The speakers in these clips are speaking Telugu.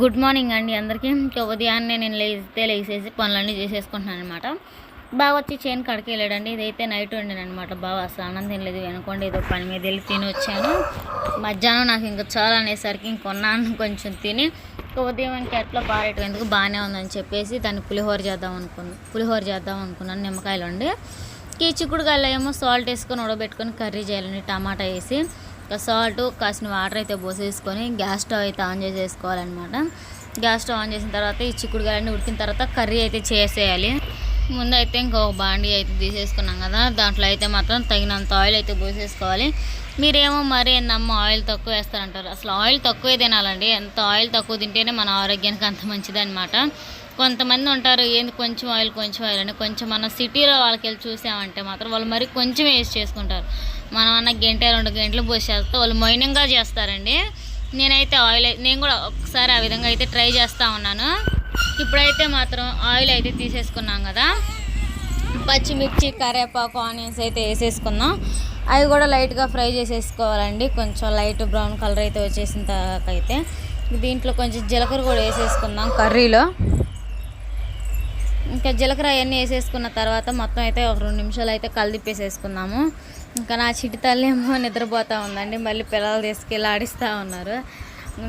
గుడ్ మార్నింగ్ అండి అందరికీ. ఇంకా ఉదయాన్నే నేను లేస్తే లేచేసి పనులన్నీ చేసేసుకుంటున్నాను అనమాట బాగా వచ్చి చేను కడికి వెళ్ళాడండి. ఇదైతే నైట్ వండాను బాగా అసలు ఆనందం తినలేదు. వెనుకోండి ఏదో పని మీద వెళ్ళి తిని వచ్చాను. మధ్యాహ్నం నాకు ఇంకా చాలా అనేసరికి ఇంకొన్నాను కొంచెం తిని ఉదయం ఇంకా ఎట్లా పారేయటం? ఎందుకు? బాగానే ఉందని చెప్పేసి దాన్ని పులిహోర చేద్దాం అనుకున్నాను పులిహోర చేద్దాం అనుకున్నాను. నిమ్మకాయలు ఉండి ఈ చిక్కుడుకాయలు ఏమో సాల్ట్ వేసుకొని ఉడబెట్టుకొని కర్రీ చేయాలండి. టమాటా వేసి. ఒక సాల్ట్ కాసిన వాటర్ అయితే పోసేసుకొని గ్యాస్ స్టవ్ అయితే ఆన్ చేసేసుకోవాలన్నమాట. గ్యాస్ స్టవ్ ఆన్ చేసిన తర్వాత ఈ చిక్కుడుకాయలన్నీ ఉడికిన తర్వాత కర్రీ అయితే చేసేయాలి. ముందు అయితే ఇంకొక బాండి అయితే తీసేసుకున్నాం కదా దాంట్లో అయితే మాత్రం తగినంత ఆయిల్ అయితే పోసేసుకోవాలి. మీరేమో మరి నమ్మ ఆయిల్ తక్కువ వేస్తారంటారు. అసలు ఆయిల్ తక్కువే తినాలండి. ఎంత ఆయిల్ తక్కువ తింటేనే మన ఆరోగ్యానికి అంత మంచిదనమాట కొంతమంది ఉంటారు ఏంది కొంచెం ఆయిల్ కొంచెం ఆయిల్ అని. కొంచెం మన సిటీలో వాళ్ళకి వెళ్ళి చూసామంటే మాత్రం వాళ్ళు మరి కొంచెం వేస్ట్ చేసుకుంటారు. మనం అన్న గంట రెండు గంటలు పోసేస్తే వాళ్ళు మైనంగా చేస్తారండి. నేనైతే ఆయిల్ నేను కూడా ఒకసారి ఆ విధంగా అయితే ట్రై చేస్తూ ఉన్నాను. ఇప్పుడైతే మాత్రం ఆయిల్ అయితే తీసేసుకున్నాం కదా. పచ్చిమిర్చి కరేపాకు ఆనియన్స్ అయితే వేసేసుకుందాం అవి కూడా లైట్గా ఫ్రై చేసేసుకోవాలండి. కొంచెం లైట్ బ్రౌన్ కలర్ అయితే వచ్చేసిన తర్వాత అయితే దీంట్లో కొంచెం జీలకర్ర కూడా వేసేసుకుందాం కర్రీలో. ఇంకా జీలకర్ర అవన్నీ వేసేసుకున్న తర్వాత మొత్తం అయితే ఒక రెండు నిమిషాలు అయితే కలిదిప్పేసేసుకున్నాము ఇంకా నా చిటి తల్లేమో నిద్రపోతూ ఉందండి. మళ్ళీ పిల్లలు తీసుకెళ్ళి ఆడిస్తూ ఉన్నారు.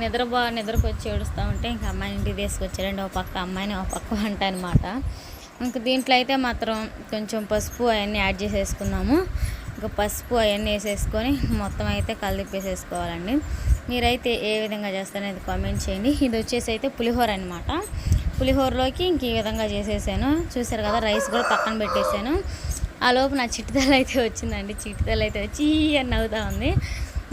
నిద్రపో నిద్రకొచ్చి ఏడుస్తూ ఉంటే ఇంకా అమ్మాయిని ఇంటికి తీసుకొచ్చారండి. ఒక పక్క అమ్మాయిని ఒక పక్క వంట అనమాట ఇంక దీంట్లో అయితే మాత్రం కొంచెం పసుపు అవన్నీ యాడ్ చేసేసుకున్నాము ఇంకా పసుపు అవన్నీ వేసేసుకొని మొత్తం అయితే కలిదిప్పేసేసుకోవాలండి మీరైతే ఏ విధంగా చేస్తారనేది కామెంట్ చేయండి. ఇది వచ్చేసి అయితే పులిహోర అనమాట పులిహోరలోకి ఇంక ఈ విధంగా చేసేసాను. చూసారు కదా రైస్ కూడా పక్కన పెట్టేశాను ఆ లోపు నా చిట్టుదల అయితే వచ్చిందండి. చిట్టుదల అయితే వచ్చి అని నవ్వుతూ ఉంది.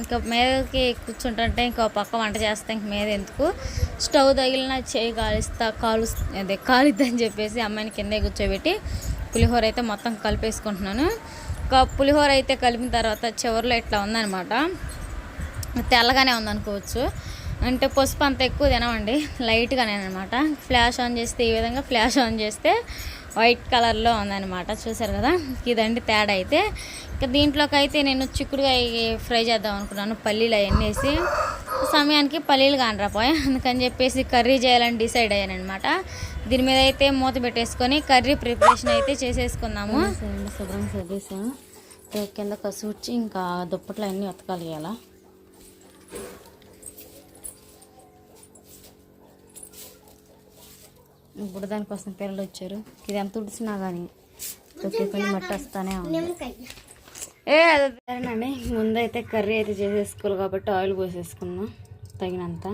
ఇంకా మీదకి కూర్చుంటుంటే ఇంకో పక్క వంట చేస్తే ఇంక మీద ఎందుకు? స్టవ్ తగిలిన చేయి కాలుస్తా కాలు అదే కాలుద్దని చెప్పేసి అమ్మాయిని కిందే కూర్చోబెట్టి పులిహోర అయితే మొత్తం కలిపేసుకుంటున్నాను. ఇంకా పులిహోర అయితే కలిపిన తర్వాత చివరిలో ఇట్లా ఉందన్నమాట. తెల్లగానే ఉందనుకోవచ్చు. అంటే పసుపు అంత ఎక్కువ తినమండి. లైట్గానే అనమాట ఫ్లాష్ ఆన్ చేస్తే ఈ విధంగా ఫ్లాష్ ఆన్ చేస్తే వైట్ కలర్లో ఉందన్నమాట. చూసారు కదా? ఇదండి తేడా అయితే. ఇంకా దీంట్లోకి అయితే నేను చిక్కుడుగా ఫ్రై చేద్దాం అనుకున్నాను. పల్లీలు అవన్నీ వేసి. సమయానికి పల్లీలు కానరాపోయా. అందుకని చెప్పేసి కర్రీ చేయాలని డిసైడ్ అయ్యాను అనమాట దీని మీద అయితే మూత పెట్టేసుకొని కర్రీ ప్రిపరేషన్ అయితే చేసేసుకుందాము. శుభ్రం సర్దేశాను కింద కసూర్చి ఇంకా దుప్పట్లు అన్నీ ఉతకాలి ఇలా ఇప్పుడు దానికోసం పిల్లలు వచ్చారు ఇది ఎంత ఉడిసినా కానీ తొక్కేకొని మట్టి వస్తానే ఉంది. ఏ అదేనండి ముందైతే కర్రీ అయితే చేసేసుకోవాలి కాబట్టి ఆయిల్ పోసేసుకున్నాం తగినంత.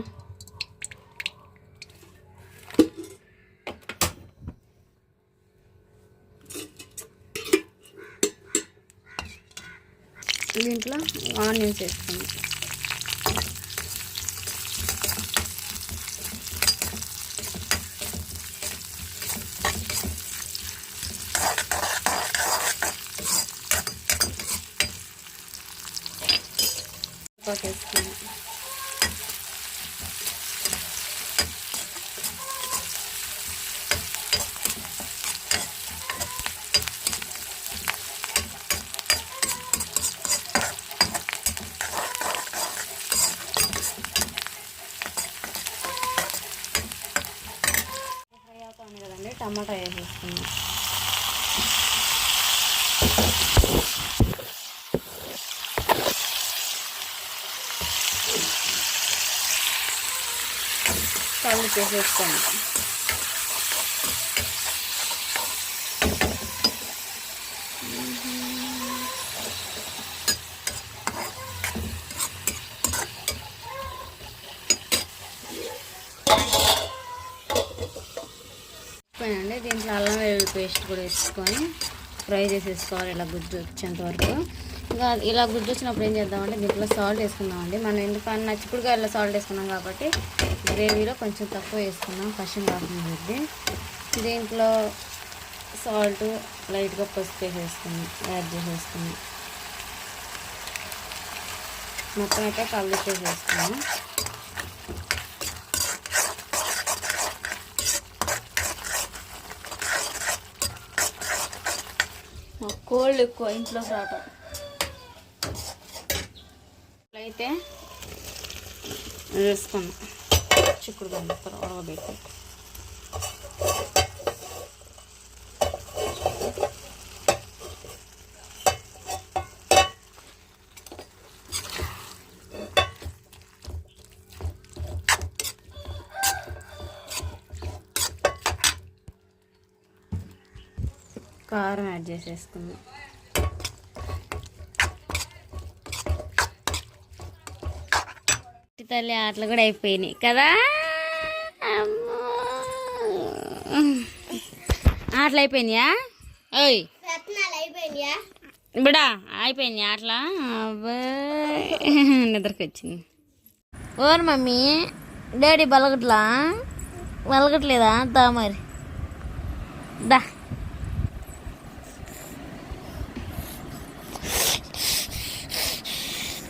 దీంట్లో ఆనియన్స్ వేసుకున్నాం వేసుకున్నాం టమాటా వేసేసుకున్నాం. కళ్ళు చేసేసుకోండి అండి దీంట్లో అల్లం వెల్లుల్లి పేస్ట్ కూడా వేసుకొని ఫ్రై చేసేసుకోవాలి ఇలా గుజ్జు వచ్చేంత వరకు. ఇంకా ఇలా గుజ్జు వచ్చినప్పుడు ఏం చేద్దామంటే దీంట్లో సాల్ట్ వేసుకుందామండి. మనం ఎందుకన్నా ఇలా సాల్ట్ వేసుకున్నాం కాబట్టి గ్రేవీలో కొంచెం తక్కువ వేసుకున్నాం పశ్చిమ కాకుండా వద్ది దీంట్లో సాల్ట్ లైట్గా పసుపు వేసేసుకున్నాం యాడ్ చేసేసుకున్నాం. మొత్తం అయితే కలిపేసేసుకున్నాం కోల్డ్ ఎక్కువ ఇంట్లో రావటం అయితే వేసుకున్నాం. చిక్కుడుకాయ ముక్కలు ఉడకబెట్టి కారం యాడ్ చేసేసుకుందాం తల్లి ఆటలు కూడా అయిపోయినాయి కదా. ఆటలు అయిపోయినాయా? ఓయ్ బిడా అయిపోయింది ఆటలా. అబ్బా నిద్రకి వచ్చింది ఓరు మమ్మీ డాడీ బలగట్లా? బలగట్లేదా? దా మరి. దా.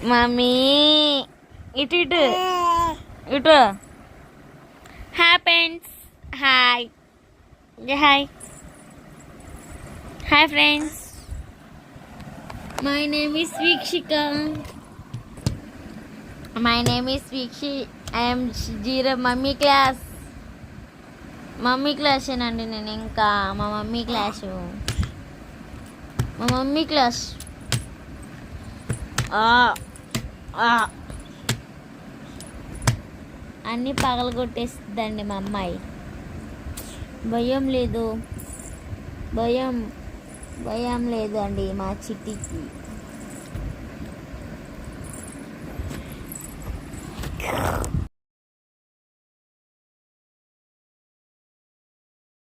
మమ్మీ. ఇటు ఇటు. ఇటు. Hi friends hi hi hi friends my name is Vikshika my name is Vikshi I'm zero mummy class mummy క్లాసేనండి నేను ఇంకా. మా మమ్మీ క్లాసు మా మమ్మీ క్లాస్ ఆ, ఆ. అన్నీ పగలగొట్టేస్తుందండి మా అమ్మాయి. భయం లేదు. భయం భయం లేదు అండి మా చిట్టికి.